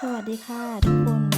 สวัสดีค่ะทุกคน